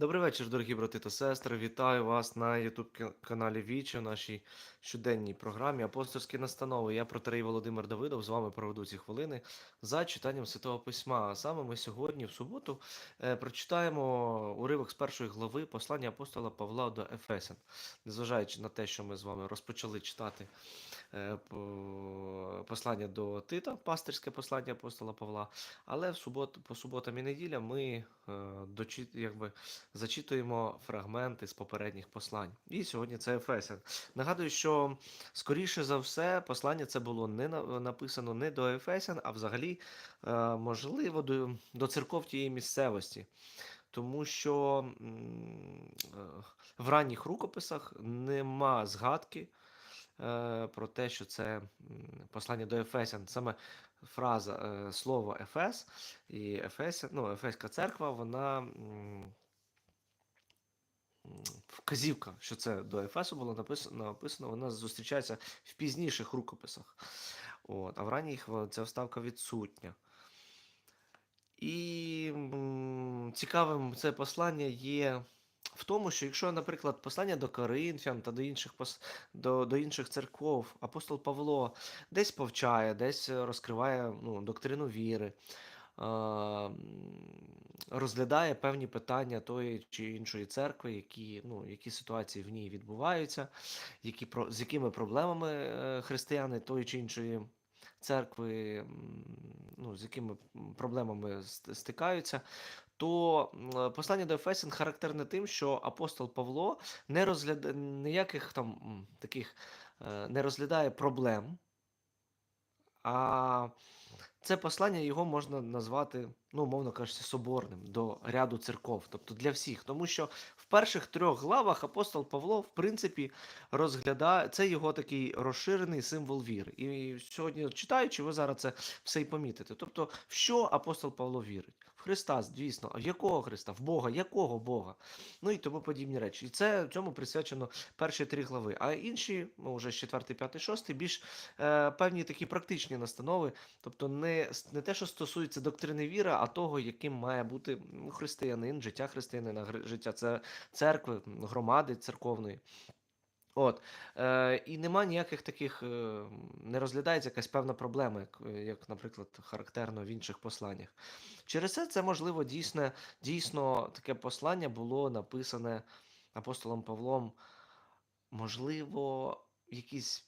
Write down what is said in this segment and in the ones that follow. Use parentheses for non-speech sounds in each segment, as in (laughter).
Добрий вечір, дорогі брати та сестри. Вітаю вас на youtube каналі Вічі, в нашій щоденній програмі Апостольські настанови. Я протерей Володимир Давидов з вами проведу ці хвилини за читанням Святого Письма. А саме ми сьогодні, в суботу, е, прочитаємо уривок з першої глави послання апостола Павла до Ефесян. Незважаючи на те, що ми з вами розпочали читати е, по- послання до Тита, пастирське послання апостола Павла. Але в суботу, по суботам і неділям ми е, дочит, якби, зачитуємо фрагменти з попередніх послань. І сьогодні це Ефесян. Нагадую, що скоріше за все послання це було не написано не до Ефесян, а взагалі, е, можливо, до, до церков тієї місцевості. Тому що е, в ранніх рукописах нема згадки про те, що це послання до Ефесян. Саме фраза е, слово Ефес і Ефесян, ну, Ефеська церква, вона. Вказівка, що це до Ефесу було написано, написано, вона зустрічається в пізніших рукописах. От, а в ранніх ця вставка відсутня. І цікавим це послання є в тому, що якщо, наприклад, послання до Коринфян та до інших пос... до, до інших церков, апостол Павло десь повчає, десь розкриває ну, доктрину віри, розглядає певні питання тої чи іншої церкви, які, ну, які ситуації в ній відбуваються, які, з якими проблемами е, християни тої чи іншої церкви, ну, з якими проблемами стикаються, то е, послання до Ефесян характерне тим, що апостол Павло не розглядає ніяких там таких е, не розглядає проблем, а це послання його можна назвати, ну, мовно кажучи, соборним до ряду церков, тобто для всіх. Тому що в перших трьох главах апостол Павло, в принципі, розглядає це його такий розширений символ віри. І сьогодні, читаючи, ви зараз це все й помітите. Тобто, в що апостол Павло вірить? Христа, звісно, а в якого Христа? В Бога, якого Бога? Ну і тому подібні речі. І це цьому присвячено перші три глави. А інші, ну вже 4, 5, 6, більш е, певні такі практичні настанови, тобто не, не те, що стосується доктрини віри, а того, яким має бути ну, християнин, життя християнина, життя це церкви, громади церковної. От е, і нема ніяких таких, е, не розглядається якась певна проблема, як, е, як, наприклад, характерно в інших посланнях. Через це це можливо дійсне, дійсно таке послання було написане апостолом Павлом, можливо, якісь,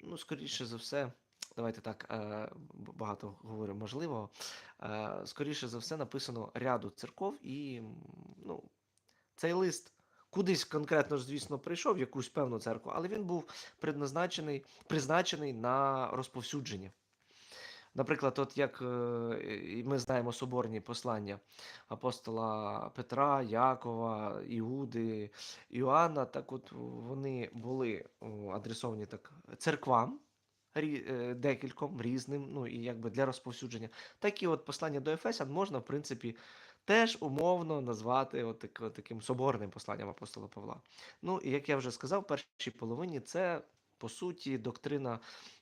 ну, скоріше за все, давайте так е, багато говорю, можливо, е, скоріше за все, написано ряду церков, і ну, цей лист кудись конкретно ж, звісно, прийшов в якусь певну церкву, але він був предназначений, призначений на розповсюдження. Наприклад, от як е, ми знаємо соборні послання апостола Петра, Якова, Іуди, Іоанна, так от вони були адресовані так церквам. е, Декільком різним, ну і якби для розповсюдження. Так і от послання до Ефесян можна, в принципі, теж умовно назвати от так, таким соборним посланням апостола Павла. Ну, і як я вже сказав, в першій половині це по суті доктрина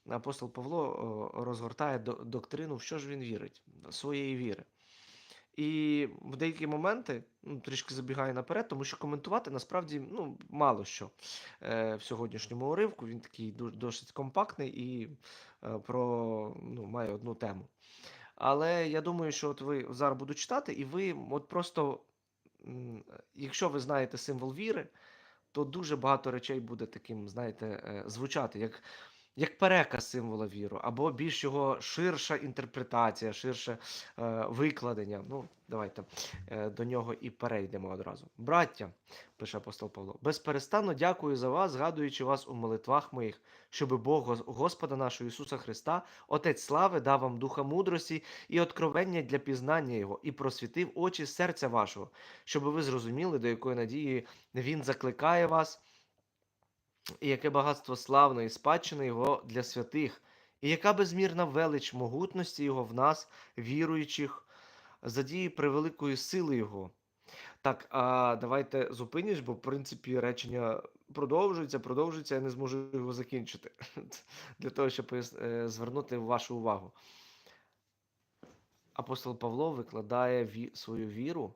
апостол Павло розгортає доктрину, в що ж він вірить, своєї віри. І в деякі моменти, ну, трішки забігаю наперед, тому що коментувати насправді ну, мало що е, в сьогоднішньому уривку. Він такий досить компактний і е, про, ну, має одну тему. Але я думаю, що от ви зараз буду читати, і ви от просто, якщо ви знаєте символ віри, то дуже багато речей буде таким, знаєте, е, звучати, як, як переказ символа віру, або більш його ширша інтерпретація, ширше е, викладення. Ну, давайте е, до нього і перейдемо одразу. Браття, пише апостол Павло, безперестанно дякую за вас, згадуючи вас у молитвах моїх, щоби Бог Гос- Господа нашого Ісуса Христа, Отець слави, дав вам духа мудрості і откровення для пізнання Його, і просвітив очі серця вашого, щоб ви зрозуміли, до якої надії Він закликає вас, і яке багатство славної спадщини Його для святих, і яка безмірна велич могутності Його в нас, віруючих, задії превеликою сили Його. Так, а давайте зупинюсь, бо в принципі речення продовжується, продовжується, я не зможу його закінчити. (laughs) Для того, щоб е, звернути вашу увагу. Апостол Павло викладає свою віру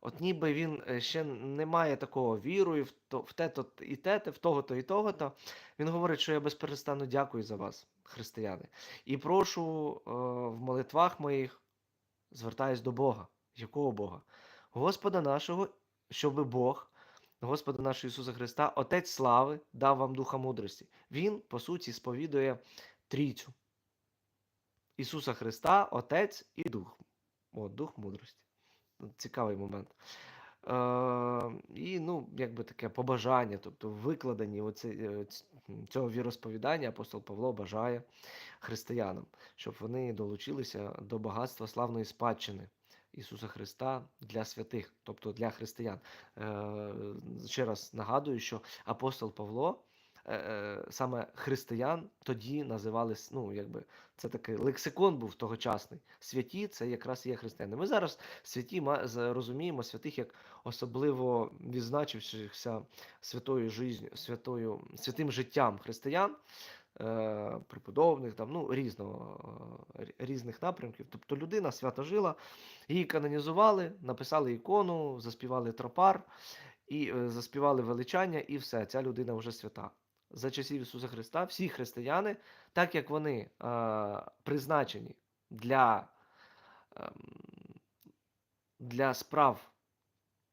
От ніби він е, ще не має такого вірою в то, в те-то і те, в того-то і того-то. Він говорить, що я безперестанно дякую за вас, християни. І прошу е, в молитвах моїх звертаюсь до Бога. Якого Бога? Господа нашого, щоби Бог, Господа нашого Ісуса Христа, Отець слави, дав вам духа мудрості. Він, по суті, сповідує трійцю. Ісуса Христа, Отець і Дух. О, Дух мудрості. Цікавий момент. Е, І, ну, якби таке побажання, тобто викладені оці, е, цього віросповідання, апостол Павло бажає християнам, щоб вони долучилися до багатства славної спадщини Ісуса Христа для святих, тобто для християн. Е, Ще раз нагадую, що апостол Павло. Е, е, Саме християн тоді називали, ну, якби це такий лексикон був тогочасний. Святі це якраз є християни. Ми зараз святі розуміємо святих як особливо відзначившихся святою жизнью, святою, святим життям християн, е, преподобних, там, ну, різного, різних напрямків. Тобто людина свято жила, її канонізували, написали ікону, заспівали тропар, і заспівали величання, і все, ця людина вже свята. За часів Ісуса Христа всі християни, так як вони е, призначені для, ем, для справ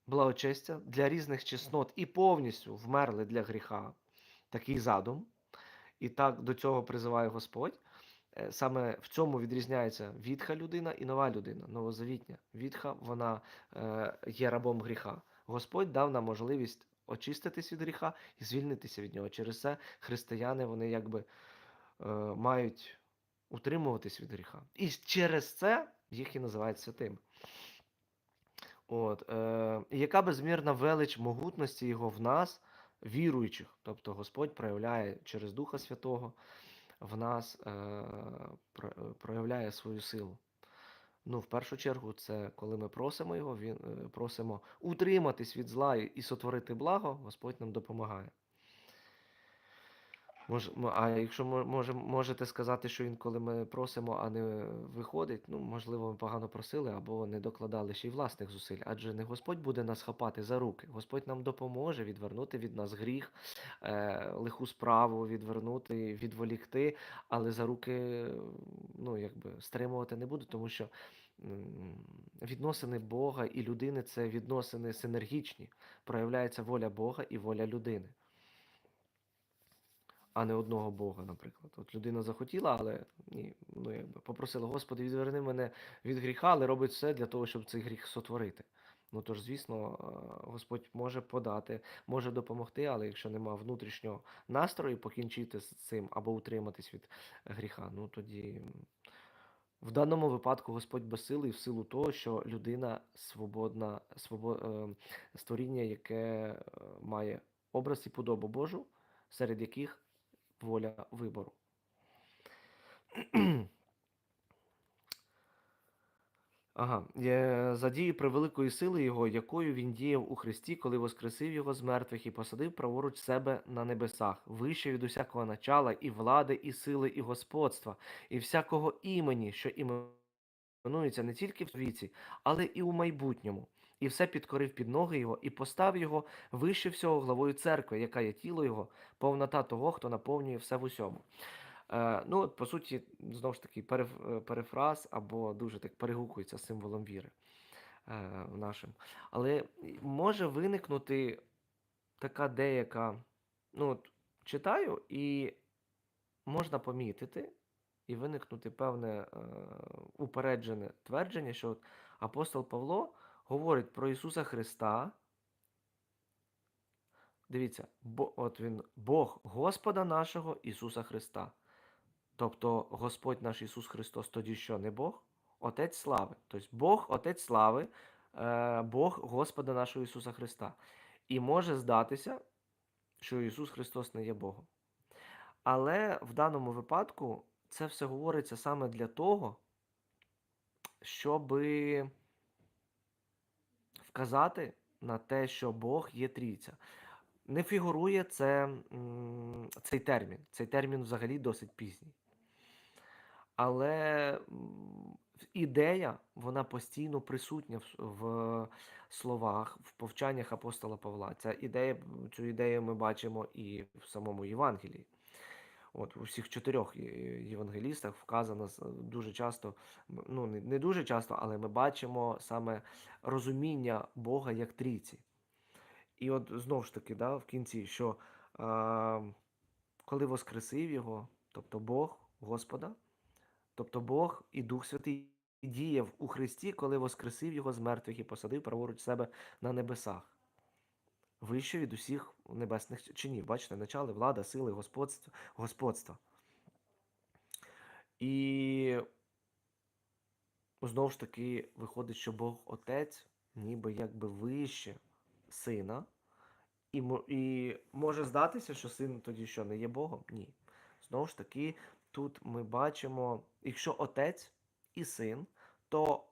благочестя, для різних чеснот і повністю вмерли для гріха, такий задум. І так до цього призиває Господь. Е, Саме в цьому відрізняється відха людина і нова людина, новозавітня. Відха вона е, є рабом гріха. Господь дав нам можливість очиститись від гріха і звільнитися від нього. Через це християни вони якби е, мають утримуватись від гріха. І через це їх і називають святими. От, е, яка безмірна велич могутності його в нас, віруючих. Тобто Господь проявляє через Духа Святого в нас е, е, проявляє свою силу. Ну, в першу чергу, це коли ми просимо його, він е, просимо утриматись від зла і і сотворити благо, Господь нам допомагає. Мож, а якщо мо- може, можете сказати, що інколи ми просимо, а не виходить, ну можливо, ми погано просили або не докладали ще й власних зусиль. Адже не Господь буде нас хапати за руки. Господь нам допоможе відвернути від нас гріх, е, лиху справу, відвернути, відволікти, але за руки ну, якби, стримувати не буде, тому що відносини Бога і людини це відносини синергічні. Проявляється воля Бога і воля людини а не одного Бога, наприклад. От людина захотіла, але ні, ну якби попросила, Господи, відверни мене від гріха, але робить все для того, щоб цей гріх сотворити. Ну тож, звісно, е, Господь може подати, може допомогти, але якщо нема внутрішнього настрою покінчити з цим або утриматись від гріха, ну тоді в даному випадку Господь безсилий в силу того, що людина свободна, свобо, е, створіння, яке е, має образ і подобу Божу, серед яких воля вибору. Ага, за дії превеликої сили Його, якою він діяв у Христі, коли воскресив його з мертвих і посадив праворуч себе на небесах, вище від усякого начала, і влади, і сили, і господства, і всякого імені, що іменується не тільки в віці, але і у майбутньому. І все підкорив під ноги його, і постав його вище всього главою церкви, яка є тіло його, повнота того, хто наповнює все в усьому. Е, ну, по суті, знову ж таки, е, перефраз або дуже так перегукується символом віри е, нашим. Але може виникнути така деяка, ну, от, читаю, і можна помітити, і виникнути певне е, упереджене твердження, що апостол Павло говорить про Ісуса Христа. Дивіться, бо, от він Бог Господа нашого Ісуса Христа. Тобто Господь наш Ісус Христос тоді що не Бог? Отець слави. Тобто Бог, Отець слави, е, Бог Господа нашого Ісуса Христа. І може здатися, що Ісус Христос не є Богом. Але в даному випадку це все говориться саме для того, щоб вказати на те, що Бог є трійця. Не фігурує це, цей термін. Цей термін взагалі досить пізній. Але ідея, вона постійно присутня в, словах, в повчаннях апостола Павла. Ця ідея, цю ідею ми бачимо і в самому Євангелії. От у всіх чотирьох євангелістах вказано дуже часто, ну не, дуже часто, але ми бачимо саме розуміння Бога як трійці. І от знову ж таки, да, в кінці, що а, коли воскресив його, тобто Бог, Господа, тобто Бог і Дух Святий діяв у Христі, коли воскресив його з мертвих і посадив праворуч себе на небесах. Вище від усіх небесних чинів. Бачите, начали, влада, сили, господство, господства. І знову ж таки виходить, що Бог Отець ніби якби вище сина. І, і може здатися, що син тоді що не є Богом? Ні. Знову ж таки, тут ми бачимо, якщо отець і син, то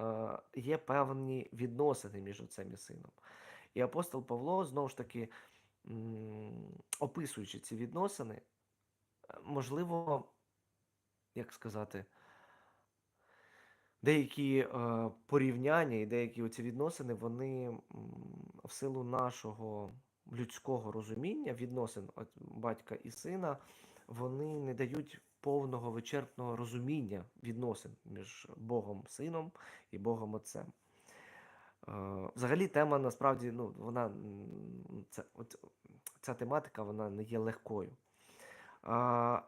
е, є певні відносини між отцем і сином. І апостол Павло, знову ж таки, описуючи ці відносини, е, можливо, як сказати, деякі е, порівняння і деякі оці відносини, вони в силу нашого людського розуміння відносин батька і сина, вони не дають повного вичерпного розуміння відносин між Богом Сином і Богом Отцем. Е, Взагалі, тема насправді, ну, вона це, от, ця тематика вона не є легкою. А,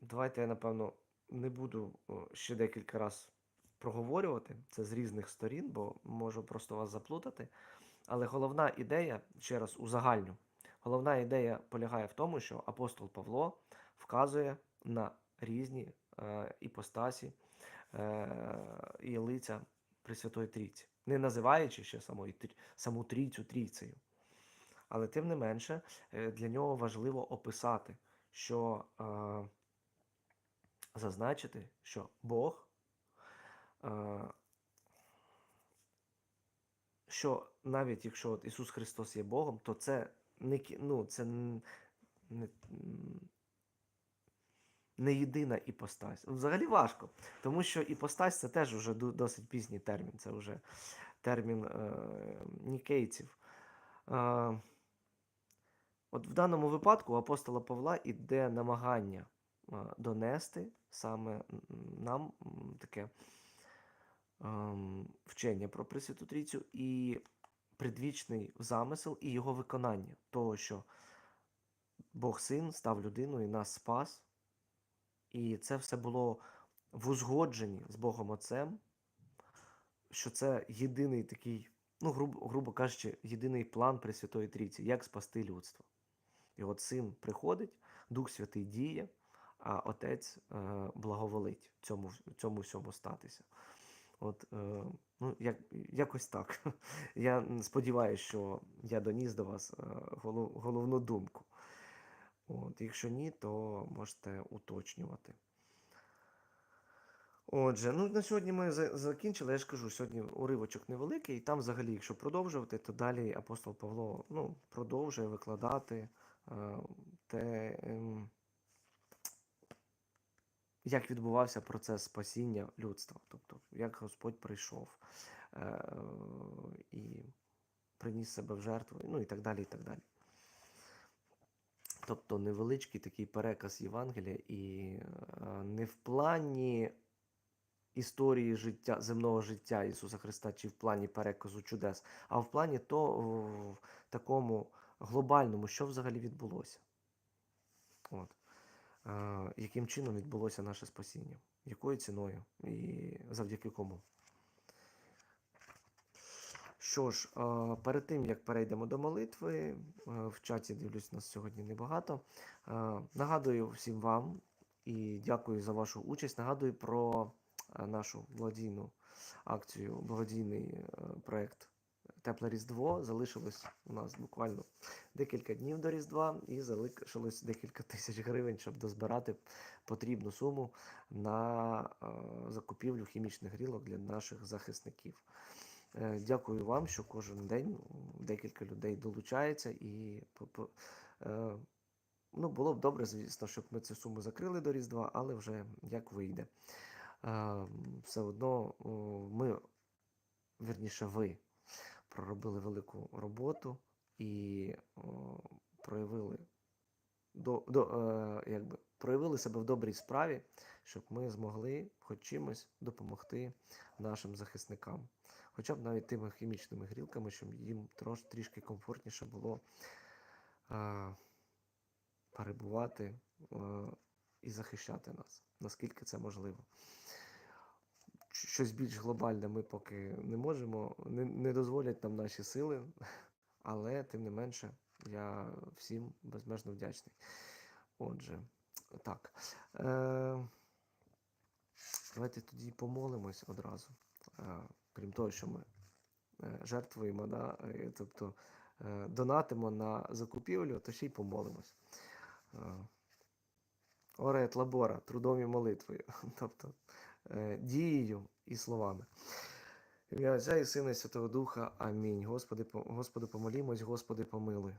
давайте я, напевно, не буду ще декілька разів проговорювати це з різних сторін, бо можу просто вас заплутати. Але головна ідея, ще раз узагальню, головна ідея полягає в тому, що апостол Павло вказує на різні е, іпостасі е, і лиця Пресвятої Трійці, не називаючи ще самої, саму трійцю трійцею. Але тим не менше, е, для нього важливо описати, що е, зазначити, що Бог, е, що навіть якщо от Ісус Христос є Богом, то це не, ну, це не, не єдина іпостась. Взагалі важко, тому що іпостась це теж вже досить пізній термін, це вже термін е, нікейців. Е, От в даному випадку у апостола Павла іде намагання а, донести саме нам таке ем, вчення про Пресвяту Трійцю і предвічний замисел і його виконання, того, що Бог Син став людиною і нас спас, і це все було в узгодженні з Богом Отцем, що це єдиний такий, ну, грубо, грубо кажучи, єдиний план Пресвятої Трійці, як спасти людство. І от син приходить, Дух Святий діє, а Отець е, благоволить цьому, цьому всьому статися. От, е, ну, як, якось так. (laughs) Я сподіваюся, що я доніс до вас е, голов, головну думку. От, якщо ні, то можете уточнювати. Отже, ну на сьогодні ми закінчили. Я ж кажу, сьогодні уривочок невеликий, і там взагалі, якщо продовжувати, то далі апостол Павло ну, продовжує викладати е, те, ем, як відбувався процес спасіння людства, тобто як Господь прийшов е, і приніс себе в жертву, ну і так далі. і так далі. Тобто невеличкий такий переказ Євангелія, і е, не в плані історії життя, земного життя Ісуса Христа, чи в плані переказу чудес, а в плані то в такому глобальному, що взагалі відбулося. От. Е, яким чином відбулося наше спасіння, якою ціною і завдяки кому. Що ж, е, перед тим як перейдемо до молитви, е, в чаті дивлюсь, нас сьогодні небагато. Е, Нагадую всім вам і дякую за вашу участь. Нагадую про нашу благодійну акцію, благодійний проєкт Тепле Різдво. Залишилось у нас буквально декілька днів до Різдва, і залишилось декілька тисяч гривень, щоб дозбирати потрібну суму на закупівлю хімічних грілок для наших захисників. Е, Дякую вам, що кожен день декілька людей долучається і е, ну, було б добре, звісно, щоб ми цю суму закрили до Різдва, але вже як вийде. е, все одно ми, вірніше, ви проробили велику роботу і проявили до, до, якби, проявили себе в добрій справі, щоб ми змогли хоч чимось допомогти нашим захисникам. Хоча б навіть тими хімічними грілками, щоб їм трош, трішки комфортніше було е, перебувати е, і захищати нас, наскільки це можливо. Щось більш глобальне ми поки не можемо, не, не дозволять нам наші сили, але тим не менше я всім безмежно вдячний. Отже, так. Е, давайте тоді помолимось одразу. Е, крім того, що ми е, жертвуємо, да, е, тобто е, донатимо на закупівлю, то ще й помолимось. Е, Оре et лабора, трудом і молитвою, (laughs) тобто е, дією і словами. Ім'я Отця і Сина і Святого Духа. Амінь. Господи, по- Господи, помолімось, Господи, помилуй.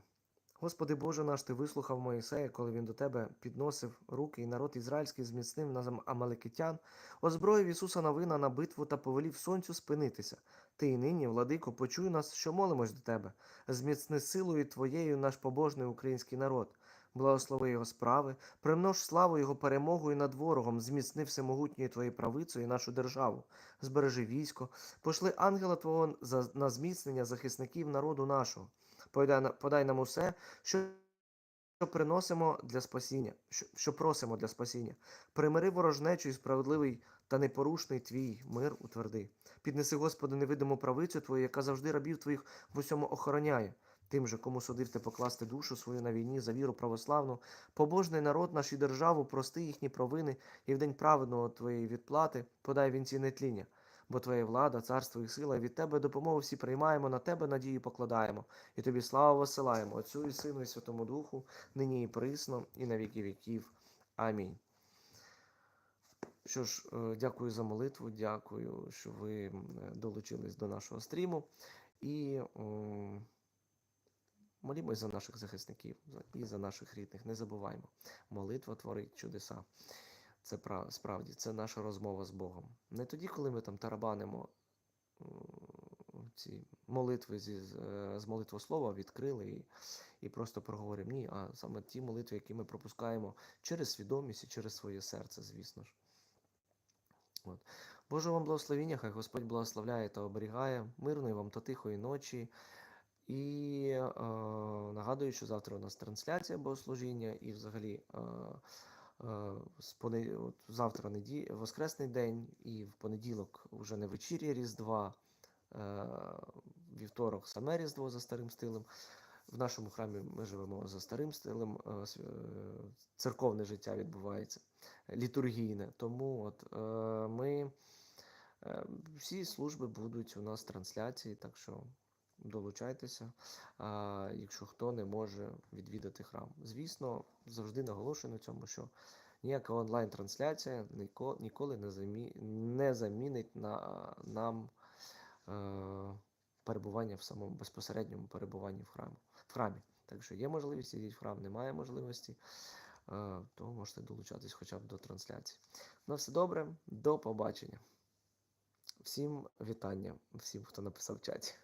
Господи Боже наш, Ти вислухав Моїсея, коли він до Тебе підносив руки, і народ ізраїльський зміцнив на амалекитян, озброїв Ісуса Новина на битву та повелів сонцю спинитися. Ти і нині, владико, почуй нас, що молимось до Тебе. Зміцни силою Твоєю наш побожний український народ. Благослови його справи, примнож славу його перемогою над ворогом, зміцни всемогутньою Твоєю правицею нашу державу. Збережи військо, пошли ангела Твого на зміцнення захисників народу нашого. Подай, на- подай нам усе, що приносимо для спасіння, що, що просимо для спасіння. Примири ворожнечу і справедливий та непорушний твій мир утверди. Піднеси, Господи, невидиму правицю Твою, яка завжди рабів Твоїх в усьому охороняє. Тим же, кому судив ти покласти душу свою на війні за віру православну, побожний народ наш і державу, прости їхні провини, і в день праведного Твоєї відплати подай вінці нетління. Бо Твоя влада, царство і сила, від Тебе допомогу всі приймаємо, на Тебе надію покладаємо, і Тобі славу висилаємо, Отцю і Сину, і Святому Духу, нині і присно, і на віки віків. Амінь. Що ж, е, дякую за молитву, дякую, що ви долучились до нашого стріму. І молімось за наших захисників і за наших рідних. Не забуваємо. Молитва творить чудеса. Це пра- справді, це наша розмова з Богом. Не тоді, коли ми там тарабанимо ці молитви зі, з, е, молитвослова відкрили і, і просто проговоримо. Ні, а саме ті молитви, які ми пропускаємо через свідомість і через своє серце, звісно ж. От. Боже вам благословіння, хай Господь благословляє та оберігає, мирної вам та тихої ночі. І е, нагадую, що завтра у нас трансляція богослужіння, і взагалі е, з поне... от завтра неді... Воскресний день, і в понеділок вже не вечір'я Різдва, е, вівторок саме Різдво за старим стилем. В нашому храмі ми живемо за старим стилем, е, е, церковне життя відбувається, літургійне. Тому от, е, ми е, всі служби будуть у нас трансляції, так що долучайтеся, а, якщо хто не може відвідати храм. Звісно, завжди наголошую на цьому, що ніяка онлайн-трансляція ніко- ніколи не, замі... не замінить на, нам е, перебування в самому безпосередньому перебуванні в храмі. В храмі. Так що є можливість ідіть в храм, немає можливості, е, то можете долучатись хоча б до трансляції. На все добре, до побачення. Всім вітання, всім, хто написав в чаті.